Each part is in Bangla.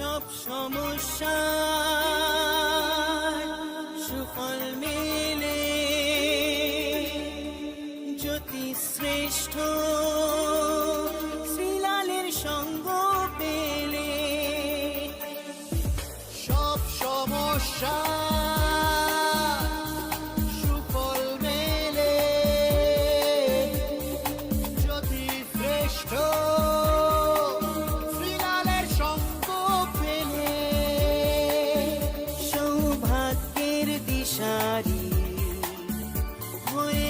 সব দিশারি হয়ে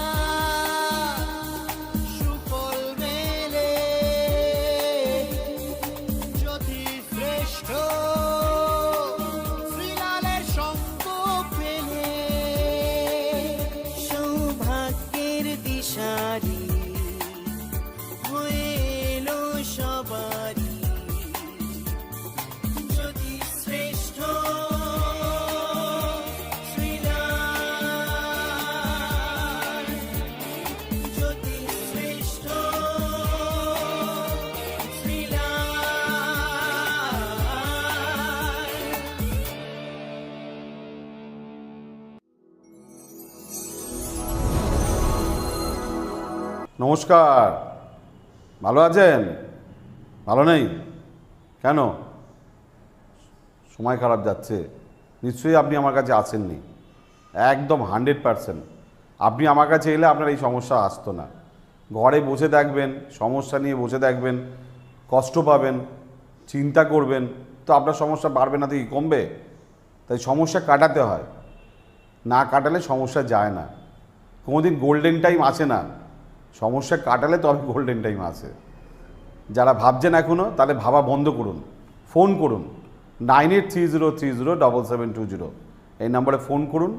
সৌভাগ্যের নমস্কার। ভালো আছেন? ভালো নেই? কেন? সময় খারাপ যাচ্ছে। নিশ্চয়ই আপনি আমার কাছে আসেননি। একদম হান্ড্রেড পারসেন্ট। আপনি আমার কাছে এলে আপনার এই সমস্যা আসতো না। ঘরে বসে থাকবেন, সমস্যা নিয়ে বসে থাকবেন, কষ্ট পাবেন, চিন্তা করবেন, তো আপনার সমস্যা বাড়বে না তো কি কমবে? তাই সমস্যা কাটাতে হয়। না কাটালে সমস্যা যায় না। কোনোদিন গোল্ডেন টাইম আসে না। সমস্যা কাটালে তবে গোল্ডেন টাইম আছে। যারা ভাবছেন এখনও তাহলে ভাবা বন্ধ করুন। ফোন করুন। Nine eight three zero three zero double seven two zero এই নম্বরে ফোন করুন,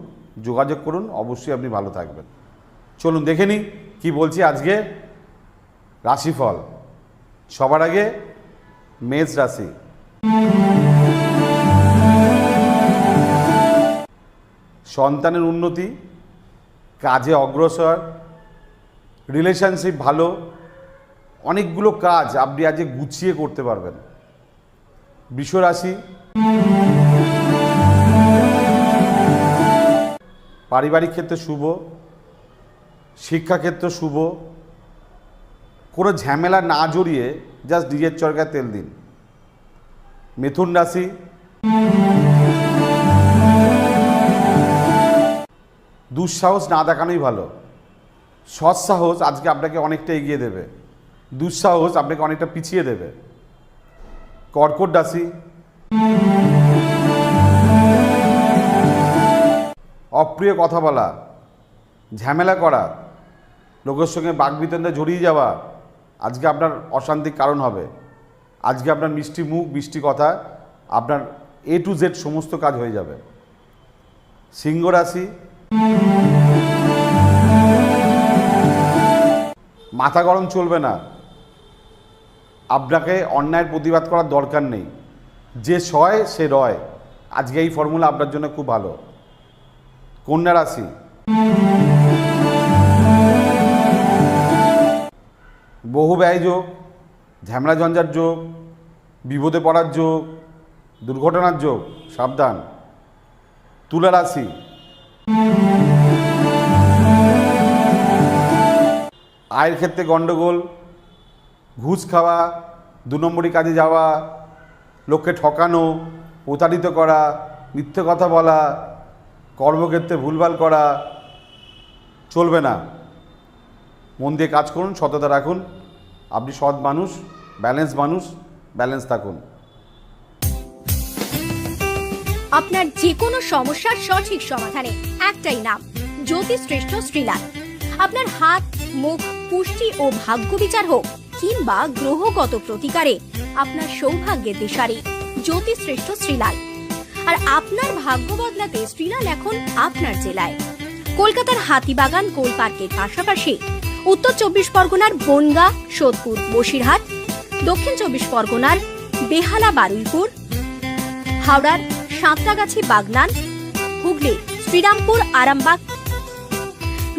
যোগাযোগ করুন, অবশ্যই আপনি ভালো থাকবেন। চলুন, দেখে নিই কী বলছি আজকে। রাশিফল। সবার আগে মেষ রাশি। সন্তানের উন্নতি, কাজে অগ্রসর রিলেশনশিপ ভালো, অনেকগুলো কাজ আপনি আজকে গুছিয়ে করতে পারবেন। বিশ্বরাশি পারিবারিক ক্ষেত্রে শুভ শিক্ষাক্ষেত্র শুভ, কোনো ঝামেলা না জড়িয়ে জাস্ট নিজের চরকায় তেল দিন। মিথুন রাশি, দুঃসাহস না দেখানোই ভালো। সৎসাহস আজকে আপনাকে অনেকটা এগিয়ে দেবে। দুঃসাহস আপনাকে অনেকটা পিছিয়ে দেবে। কর্কট রাশি। অপ্রিয় কথা বলা। ঝামেলা করা। লোকের সঙ্গে বাগবিতণ্ডা জড়িয়ে যাওয়া। আজকে আপনার অশান্তির কারণ হবে। আজকে আপনার মিষ্টি মুখ, মিষ্টি কথা, আপনার এ টু জেড সমস্ত কাজ হয়ে যাবে। সিংহ রাশি। মাথা গরম চলবে না। আপনাকে অন্যায়ের প্রতিবাদ করার দরকার নেই। যে সয়, সে রয়। আজকে এই ফর্মুলা আপনার জন্য খুব ভালো। কন্যা রাশি। বহু ব্যয় যোগ, ঝামেলা ঝঞ্ঝার যোগ, বিপদে পড়ার যোগ, দুর্ঘটনার যোগ, সাবধান। তুলা রাশি। আয়ের ক্ষেত্রে গণ্ডগোল, ঘুষ খাওয়া, দু নম্বরই কাজে যাওয়া, লোককে ঠকানো, প্রতারিত করা, মিথ্যে কথা বলা, কর্মক্ষেত্রে ভুলভাল করা, চলবে না। মন দিয়ে কাজ করুন, সততা রাখুন। আপনি সৎ মানুষ ব্যালেন্স মানুষ, ব্যালেন্স থাকুন। আপনার যে কোনো সমস্যার সঠিক সমাধানে একটাই নাম জ্যোতিশ্রেষ্ঠ শ্রীলাল। আপনার হাত, মুখ, পুষ্টি ও ভাগ্য বিচার হোক, কিংবা গ্রহগত প্রতিকারে আপনার সৌভাগ্যের দিশারি জ্যোতিশ্রেষ্ঠ শ্রীলাল। আর আপনার ভাগ্য বদলাতে শ্রীলাল এখন আপনার জেলায়। কলকাতার হাতিবাগান কোল পার্কের পাশাপাশি উত্তর চব্বিশ পরগনার বনগা, সোদপুর, বসিরহাট, দক্ষিণ চব্বিশ পরগনার বেহালা, বারুইপুর, হাওড়ার সাঁতরাগাছি, বাগনান, হুগলি, শ্রীরামপুর, আরামবাগ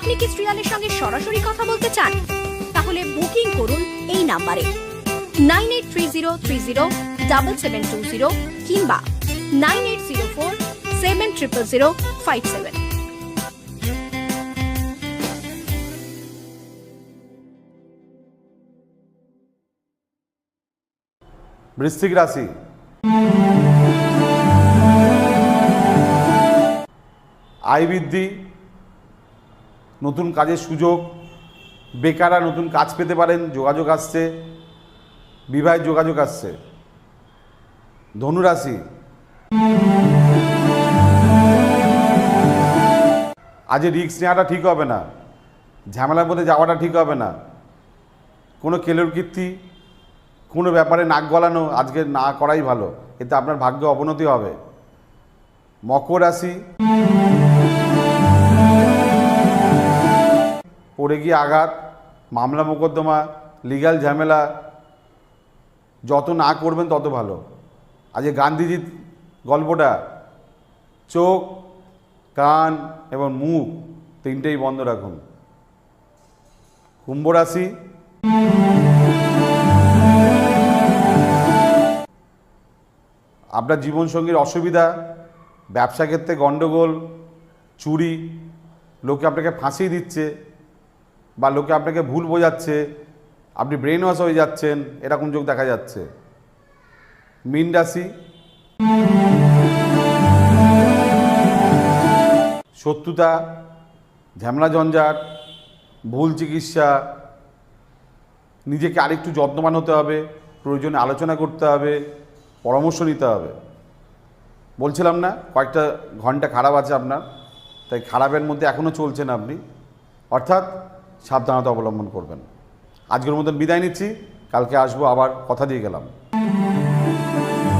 আপনি কি শ্রীলালের সঙ্গে সরাসরি কথা বলতে চান? তাহলে বুকিং করুন এই নাম্বারে। Nine eight three zero three zero double seven two zero কিংবা nine eight zero four seven triple zero five seven. বৃশ্চিক রাশি। আয় বৃদ্ধি নতুন কাজের সুযোগ, বেকাররা নতুন কাজ পেতে পারেন, যোগাযোগ আসছে বিবাহের যোগাযোগ আসছে। ধনুরাশি। আজ রিক্স নেওয়াটা ঠিক হবে না, ঝামেলার মধ্যে যাওয়াটা ঠিক হবে না। কোনো কেলোর কীর্তি, কোনো ব্যাপারে নাক গলানো আজকে না করাই ভালো, এতে আপনার ভাগ্যে অবনতি হবে। মকর রাশি। পড়ে গিয়ে আঘাত, মামলা মোকদ্দমা লিগ্যাল ঝামেলা, যত না করবেন তত ভালো। আজকে গান্ধীজির গল্পটা, চোখ, কান এবং মুখ তিনটেই বন্ধ রাখুন। কুম্ভ রাশি, আপনার জীবনসঙ্গীর অসুবিধা, ব্যবসা ক্ষেত্রে গণ্ডগোল, চুরি, লোকে আপনাকে ফাঁসিয়ে দিচ্ছে। বা লোকে আপনাকে ভুল বোঝাচ্ছে, আপনি ব্রেন ওয়াশ হয়ে যাচ্ছেন, এরকম যোগ দেখা যাচ্ছে। মিন রাশি, শত্রুতা, ঝামেলা জঞ্জাট ভুল চিকিৎসা, নিজেকে আরেকটু যত্নবান হতে হবে, প্রয়োজনে আলোচনা করতে হবে, পরামর্শ নিতে হবে। বলছিলাম না, কয়েকটা ঘণ্টা খারাপ আছে আপনার, তাই খারাপের মধ্যে এখনও চলছেন আপনি। অর্থাৎ সাবধানতা অবলম্বন করবেন। আজকের মতন বিদায় নিচ্ছি কালকে আসব আবার কথা দিয়ে গেলাম।